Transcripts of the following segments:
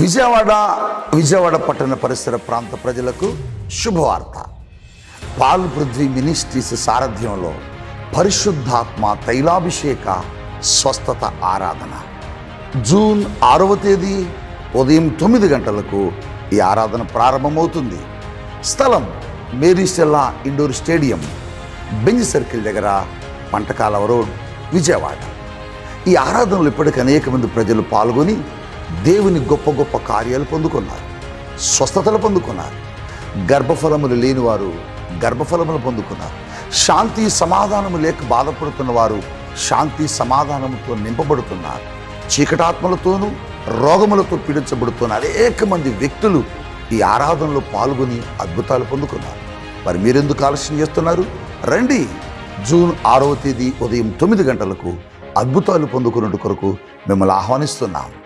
విజయవాడ విజయవాడ పట్టణ పరిసర ప్రాంత ప్రజలకు శుభవార్త. పాల్ పృథ్వీ మినిస్ట్రీస్ సారథ్యంలో పరిశుద్ధాత్మ తైలాభిషేక స్వస్థత ఆరాధన. జూన్ ఆరవ తేదీ ఉదయం తొమ్మిది గంటలకు ఈ ఆరాధన ప్రారంభమవుతుంది. స్థలం Maris Stella indoor stadium Benz circle దగ్గర పంటకాలవ రోడ్ విజయవాడ. ఈ ఆరాధనలు ఇప్పటికి అనేక మంది ప్రజలు పాల్గొని దేవుని గొప్ప గొప్ప కార్యాలు పొందుకున్నారు. స్వస్థతలు పొందుకున్నారు. గర్భఫలములు లేని వారు గర్భఫలములు పొందుకున్నారు. శాంతి సమాధానము లేక బాధపడుతున్న వారు శాంతి సమాధానముతో నింపబడుతున్నారు. చీకటాత్మలతోనూ రోగములతో పీడించబడుతున్న అనేక మంది వ్యక్తులు ఈ ఆరాధనలో పాల్గొని అద్భుతాలు పొందుకున్నారు. మరి మీరెందుకు ఆలస్యం చేస్తున్నారు? రండి. జూన్ ఆరవ తేదీ ఉదయం తొమ్మిది గంటలకు అద్భుతాలు పొందుకున్నట్టు కొరకు మిమ్మల్ని ఆహ్వానిస్తున్నాం.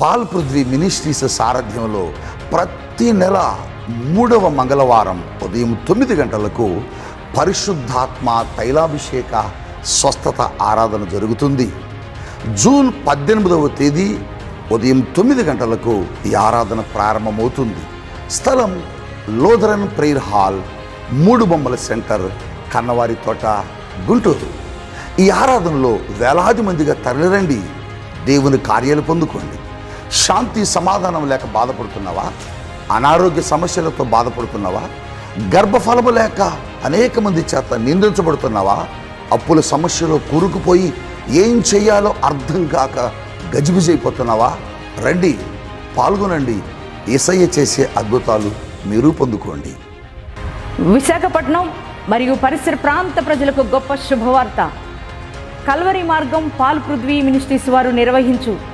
పాల్ పృథ్వీ మినిస్ట్రీస్ సారథ్యంలో ప్రతి నెల మూడవ మంగళవారం ఉదయం తొమ్మిది గంటలకు పరిశుద్ధాత్మ తైలాభిషేక స్వస్థత ఆరాధన జరుగుతుంది. జూన్ పద్దెనిమిదవ తేదీ ఉదయం తొమ్మిది గంటలకు ఈ ఆరాధన ప్రారంభమవుతుంది. స్థలం లోధరన్ ప్రేయర్ హాల్ మూడు బొమ్మల సెంటర్ కన్నవారి తోట గుంటూరు. ఈ ఆరాధనలో వేలాది మందిగా తరలిరండి. దేవుని కార్యాలు పొందుకోండి. శాంతి సమాధానం లేక బాధపడుతున్నావా? అనారోగ్య సమస్యలతో బాధపడుతున్నావా? గర్భఫలము లేక అనేక మంది చేత నిందించబడుతున్నావా? అప్పుల సమస్యలో కూరుకుపోయి ఏం చేయాలో అర్థం కాక గజిబిజైపోతున్నావా రండి పాల్గొనండి. ఇసయ్య చేసే అద్భుతాలు మీరు పొందుకోండి. విశాఖపట్నం మరియు పరిసర ప్రాంత ప్రజలకు గొప్ప శుభవార్త. కల్వరి మార్గం పాల్ పృథ్వీ మినిస్ట్రీస్ వారు నిర్వహించు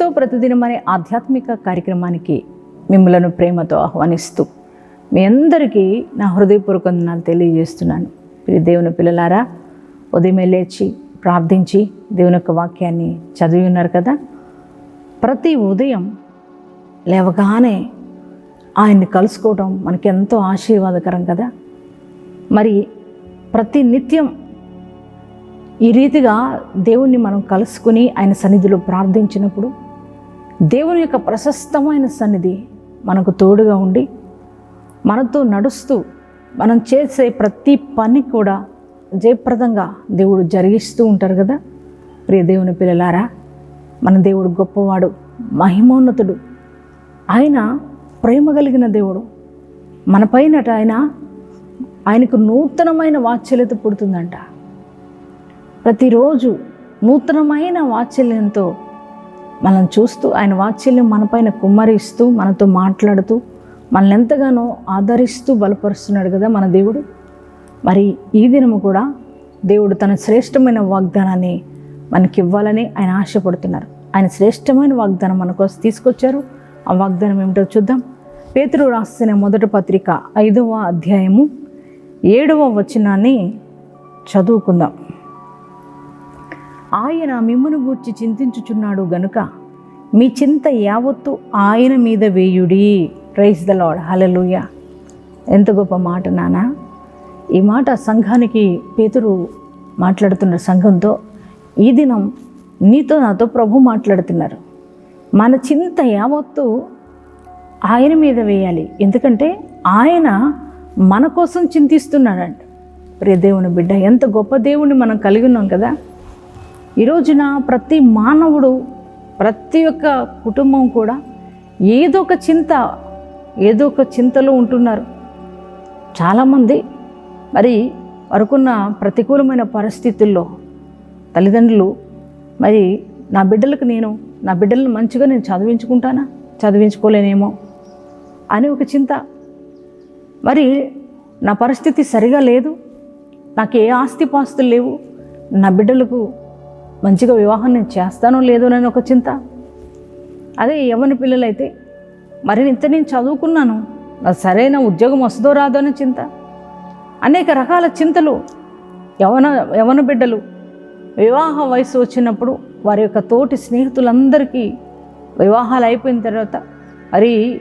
యేసుతో ప్రతిదినం అనే ఆధ్యాత్మిక కార్యక్రమానికి మిమ్మలను ప్రేమతో ఆహ్వానిస్తూ మీ అందరికీ నా హృదయపూర్వక వందనాలు తెలియజేస్తున్నాను. ప్రియ దేవుని పిల్లలారా ఉదయమే లేచి ప్రార్థించి దేవుని యొక్క వాక్యాన్ని చదివి ఉన్నారు కదా? ప్రతి ఉదయం లేవగానే ఆయన్ని కలుసుకోవడం మనకి ఎంతో ఆశీర్వాదకరం కదా? మరి ప్రతి నిత్యం ఈ రీతిగా దేవుణ్ణి మనం కలుసుకుని ఆయన సన్నిధిలో ప్రార్థించినప్పుడు దేవుని యొక్క ప్రశస్తమైన సన్నిధి మనకు తోడుగా ఉండి మనతో నడుస్తూ మనం చేసే ప్రతి పని కూడా జయప్రదంగా దేవుడు జరిగిస్తూ ఉంటారు కదా. ప్రియ దేవుని పిల్లలారా మన దేవుడు గొప్పవాడు మహిమోన్నతుడు. ఆయన ప్రేమ కలిగిన దేవుడు. మన పైనట ఆయన ఆయనకు నూతనమైన వాత్సల్యత పుడుతుందంట. ప్రతిరోజు నూతనమైన వాత్సల్యంతో మనం చూస్తూ ఆయన వాత్సల్యం మనపైన కుమ్మరిస్తూ మనతో మాట్లాడుతూ మనల్ని ఎంతగానో ఆదరిస్తూ బలపరుస్తున్నాడు కదా మన దేవుడు. మరి ఈ దినము కూడా దేవుడు తన శ్రేష్టమైన వాగ్దానాన్ని మనకి ఇవ్వాలని ఆయన ఆశపడుతున్నారు. ఆయన శ్రేష్టమైన వాగ్దానం మన కోసం తీసుకొచ్చారు. ఆ వాగ్దానం ఏమిటో చూద్దాం. పేతురు రాసిన మొదటి పత్రిక ఐదవ అధ్యాయము ఏడవ వచనాన్ని చదువుకుందాం. ఆయన మిమ్మును గూర్చి చింతించుచున్నాడు గనుక మీ చింత యావత్తు ఆయన మీద వేయుడి. ప్రైజ్ ద లాడ్ హలలుయ ఎంత గొప్ప మాట నానా. ఈ మాట సంఘానికి పేతురు మాట్లాడుతున్న సంఘంతో ఈ దినం నీతో నాతో ప్రభు మాట్లాడుతున్నారు. మన చింత యావత్తు ఆయన మీద వేయాలి. ఎందుకంటే ఆయన మన కోసం చింతిస్తున్నాడంట. ప్రియ దేవుని బిడ్డ ఎంత గొప్ప దేవుణ్ణి మనం కలిగి ఉన్నాం కదా. ఈ రోజున ప్రతి మానవుడు ప్రతి ఒక్క కుటుంబం కూడా ఏదో ఒక చింత ఏదో ఒక చింతలో ఉంటున్నారు. చాలామంది మరి వరకున్న ప్రతికూలమైన పరిస్థితుల్లో తల్లిదండ్రులు మరి నా బిడ్డలకు నేను నా బిడ్డలను మంచిగా నేను చదివించుకుంటానా చదివించుకోలేనేమో అని ఒక చింత. మరి నా పరిస్థితి సరిగా లేదు నాకు ఏ ఆస్తిపాస్తులు లేవు నా బిడ్డలకు మంచిగా వివాహం నేను చేస్తానో లేదో అని ఒక చింత. అదే యవన పిల్లలైతే మరి ఇంత నేను చదువుకున్నాను నాకు సరైన ఉద్యోగం వస్తుందో రాదో అనే చింత. అనేక రకాల చింతలు యవన యవన బిడ్డలు వివాహ వయసు వచ్చినప్పుడు వారి యొక్క తోటి స్నేహితులందరికీ వివాహాలు అయిపోయిన తర్వాత మరి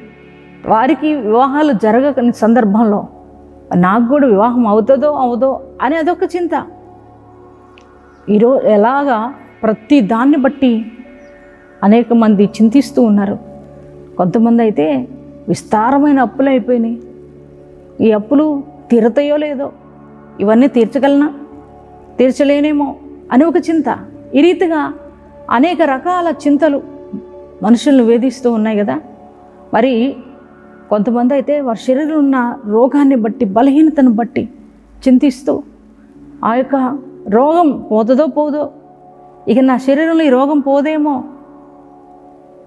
వారికి వివాహాలు జరగని సందర్భంలో నాకు కూడా వివాహం అవుతుందో అవదో అని అదొక చింత. ఈరోజు ఎలాగా ప్రతి దాన్ని బట్టి అనేక మంది చింతిస్తూ ఉన్నారు. కొంతమంది అయితే విస్తారమైన అప్పులు అయిపోయినాయి. ఈ అప్పులు తీరతాయో లేదో ఇవన్నీ తీర్చగలనా? తీర్చలేనేమో అని ఒక చింత. ఈ రీతిగా అనేక రకాల చింతలు మనుషులను వేధిస్తూ ఉన్నాయి కదా. మరి కొంతమంది అయితే వారి శరీరంలో ఉన్న రోగాన్ని బట్టి బలహీనతను బట్టి చింతిస్తూ ఆ యొక్క రోగం పోతుందో పోదో ఇక నా శరీరంలో ఈ రోగం పోదేమో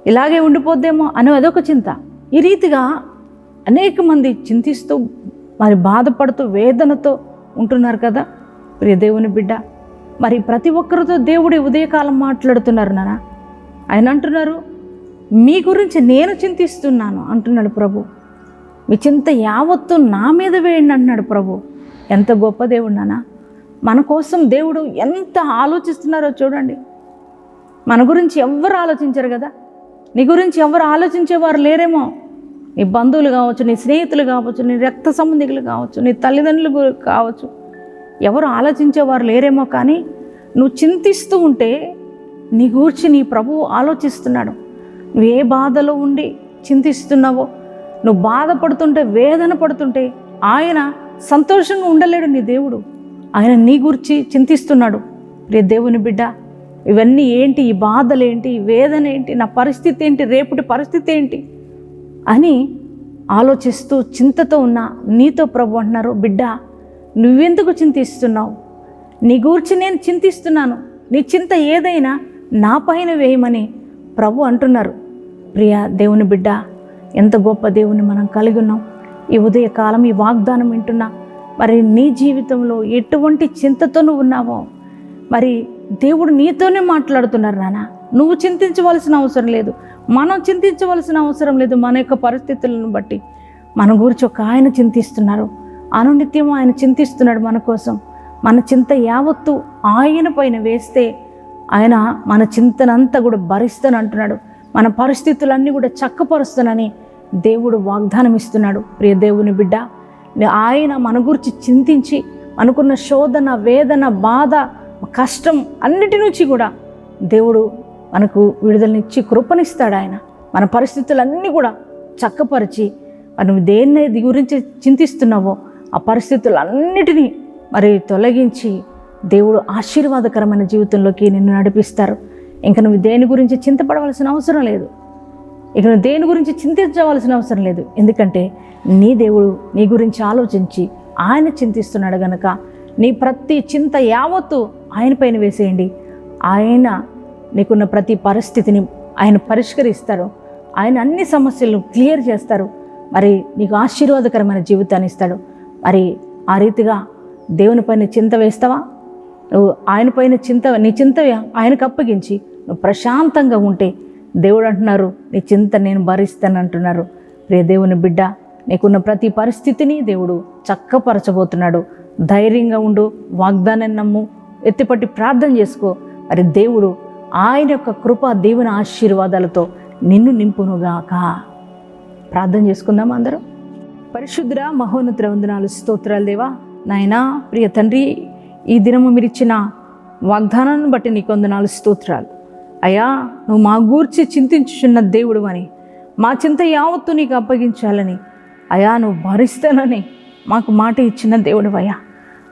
ఇలాగే ఉండిపోద్దేమో అని అదొక చింత. ఈ రీతిగా అనేక మంది చింతిస్తూ మరి బాధపడుతూ వేదనతో ఉంటున్నారు కదా ప్రియ దేవుని బిడ్డ. మరి ప్రతి ఒక్కరితో దేవుడి ఉదయకాలం మాట్లాడుతున్నారు నానా. ఆయన అంటున్నారు మీ గురించి నేను చింతిస్తున్నాను అంటున్నాడు ప్రభు. మీ చింత యావత్తు నా మీద వేయండి అంటున్నాడు ప్రభు. ఎంత గొప్ప దేవుడు నానా. మన కోసం దేవుడు ఎంత ఆలోచిస్తున్నారో చూడండి. మన గురించి ఎవ్వరు ఆలోచించరు కదా. నీ గురించి ఎవరు ఆలోచించేవారు లేరేమో. నీ బంధువులు కావచ్చు నీ స్నేహితులు కావచ్చు నీ రక్త సంబంధికులు కావచ్చు నీ తల్లిదండ్రులు కావచ్చు ఎవరు ఆలోచించేవారు లేరేమో కానీ నువ్వు చింతిస్తూ ఉంటే నీ గూర్చి నీ ప్రభువు ఆలోచిస్తున్నాడు. నువ్వు ఏ బాధలో ఉండి చింతిస్తున్నావో నువ్వు బాధపడుతుంటే వేదన పడుతుంటే ఆయన సంతోషంగా ఉండలేడు నీ దేవుడు. ఆయన నీ గురించి చింతిస్తున్నాడు. రే దేవుని బిడ్డ ఇవన్నీ ఏంటి? ఈ బాధలు ఏంటి? ఈ వేదన ఏంటి? నా పరిస్థితి ఏంటి? రేపటి పరిస్థితి ఏంటి? అని ఆలోచిస్తూ చింతతో ఉన్న నీతో ప్రభు అంటున్నారు బిడ్డ నువ్వెందుకు చింతిస్తున్నావు? నీ గూర్చి నేను చింతిస్తున్నాను. నీ చింత ఏదైనా నా పైన వేయమని ప్రభు అంటున్నారు. ప్రియ దేవుని బిడ్డ ఎంత గొప్ప దేవుని మనం కలిగి ఉన్నాం. ఈ ఉదయకాలం ఈ వాగ్దానం వింటున్నా మరి నీ జీవితంలో ఎటువంటి చింతతో నువ్వు ఉన్నావో మరి దేవుడు నీతోనే మాట్లాడుతున్నారు నానా నువ్వు చింతించవలసిన అవసరం లేదు. మనం చింతించవలసిన అవసరం లేదు మన యొక్క పరిస్థితులను బట్టి. మన గురించి ఒక ఆయన చింతిస్తున్నారు. అనునిత్యం ఆయన చింతిస్తున్నాడు మన కోసం. మన చింత యావత్తు ఆయన పైన వేస్తే ఆయన మన చింతనంతా కూడా భరిస్తాను అంటున్నాడు. మన పరిస్థితులన్నీ కూడా చక్కపరుస్తానని దేవుడు వాగ్దానం ఇస్తున్నాడు ప్రియ దేవుని బిడ్డ ఆయన మన గురించి చింతించి అనుకున్న శోధన వేదన బాధ కష్టం అన్నిటి నుంచి కూడా దేవుడు మనకు విడుదలనిచ్చి కృపనిస్తాడు ఆయన. మన పరిస్థితులన్నీ కూడా చక్కపరిచి మనం దేన్ని గురించి చింతిస్తున్నావో ఆ పరిస్థితులన్నిటినీ మరి తొలగించి దేవుడు ఆశీర్వాదకరమైన జీవితంలోకి నిన్ను నడిపిస్తారు. ఇంకా నువ్వు దేని గురించి చింతపడవలసిన అవసరం లేదు. ఇక నువ్వు దేని గురించి చింతించవలసిన అవసరం లేదు. ఎందుకంటే నీ దేవుడు నీ గురించి ఆలోచించి ఆయన చింతిస్తున్నాడు గనక నీ ప్రతి చింత యావత్తు ఆయన పైన వేసేయండి. ఆయన నీకున్న ప్రతి పరిస్థితిని ఆయన పరిష్కరిస్తారు. ఆయన అన్ని సమస్యలను క్లియర్ చేస్తారు. మరి నీకు ఆశీర్వాదకరమైన జీవితాన్ని ఇస్తాడు. మరి ఆ రీతిగా దేవుని పైన చింత వేస్తావా? నువ్వు ఆయన పైన చింత నీ చింత ఆయనకు అప్పగించి నువ్వు ప్రశాంతంగా ఉంటే దేవుడు అంటున్నారు నీ చింత నేను భరిస్తాను అంటున్నారు ప్రియ దేవుని బిడ్డ నీకున్న ప్రతి పరిస్థితిని దేవుడు చక్కపరచబోతున్నాడు. ధైర్యంగా ఉండు వాగ్దానం నమ్ము ఎత్తిపట్టి ప్రార్థన చేసుకో. మరి దేవుడు ఆయన యొక్క కృప దేవుని ఆశీర్వాదాలతో నిన్ను నింపునుగాక. ప్రార్థన చేసుకుందాం అందరం. పరిశుద్ర మహోన్నత వందనాలు స్తోత్రాలు దేవా. నాయనా ప్రియ తండ్రి ఈ దినము మీరు ఇచ్చిన వాగ్దానాన్ని బట్టి నీకు వందనాలు స్తోత్రాలు. అయ్యా నువ్వు మా గూర్చి చింతించుచున్న దేవుడు అని మా చింత యావత్తు నీకు అప్పగించాలని. అయా నువ్వు భరిస్తానని మాకు మాట ఇచ్చిన దేవుడు అయ్యా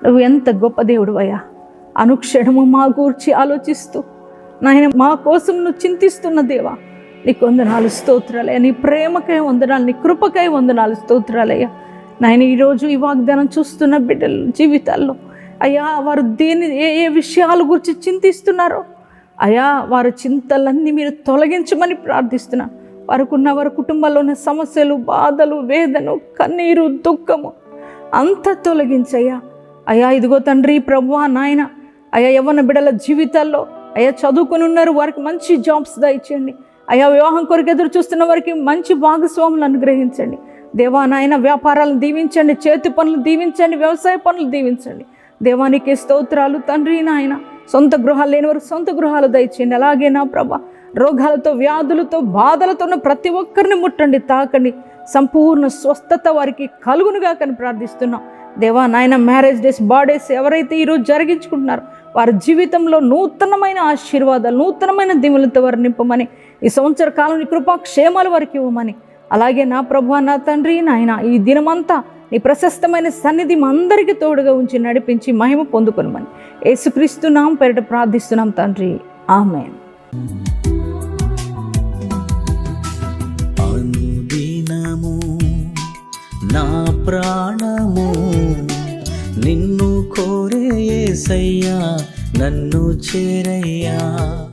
నువ్వు ఎంత గొప్ప దేవుడు అయ్యా అనుక్షణము మా గూర్చి ఆలోచిస్తూ నాయన మా కోసం నువ్వు చింతిస్తున్న దేవా. నీకు వందనాలు స్తోత్రాలయ్యా నీ ప్రేమకై వందనాలు నీ కృపకై వందనాలు స్తోత్రాలయ్యా. నాయన ఈరోజు ఈ వాగ్దానం చూస్తున్న బిడ్డల జీవితాల్లో అయ్యా వారు దేని ఏ ఏ విషయాల గురించి చింతిస్తున్నారో అయా వారి చింతలన్నీ మీరు తొలగించమని ప్రార్థిస్తున్నా. వారికున్న వారి కుటుంబంలోని ఉన్న సమస్యలు బాధలు వేదను కన్నీరు దుఃఖము అంత తొలగించయ్యా. అయ్యా ఇదిగో తండ్రి ప్రభు నాయన. అయ్యా యవ్వన బిడల జీవితాల్లో అయ్యా చదువుకుని ఉన్నారు వారికి మంచి జాబ్స్ దయచేయండి అయ్యా వివాహం కొరకు ఎదురు చూస్తున్న వారికి మంచి భాగస్వాములు అనుగ్రహించండి. దేవా నాయన వ్యాపారాలను దీవించండి చేతి పనులు దీవించండి వ్యవసాయ పనులు దీవించండి. దేవానికి స్తోత్రాలు తండ్రి నాయన. సొంత గృహాలు లేని వారు సొంత గృహాలు దయచేయండి. అలాగే నా ప్రభ రోగాలతో వ్యాధులతో బాధలతో ఉన్న ప్రతి ఒక్కరిని ముట్టండి తాకండి. సంపూర్ణ స్వస్థత వారికి కలుగునుగా కని ప్రార్థిస్తున్నాం. దేవా నాయన మ్యారేజ్ డేస్ బర్త్డేస్ ఎవరైతే ఈరోజు జరిగించుకుంటున్నారో వారి జీవితంలో నూతనమైన ఆశీర్వాదాలు నూతనమైన దిములతో వారు నింపమని ఈ సంవత్సర కాలం కృపా క్షేమాలు వారికి ఇవ్వమని. అలాగే నా ప్రభు నా తండ్రి నాయన ఈ దినమంతా నీ ప్రశస్తమైన సన్నిధి మా అందరికీ తోడుగా ఉంచి నడిపించి మహిమ పొందుకొనమని. యేసుక్రీస్తున్నాం పెరట ప్రార్థిస్తున్నాం తండ్రి. ఆమెన్. నా ప్రాణము నిన్ను కోరే యేసయ్యా నన్ను చేరయ్యా.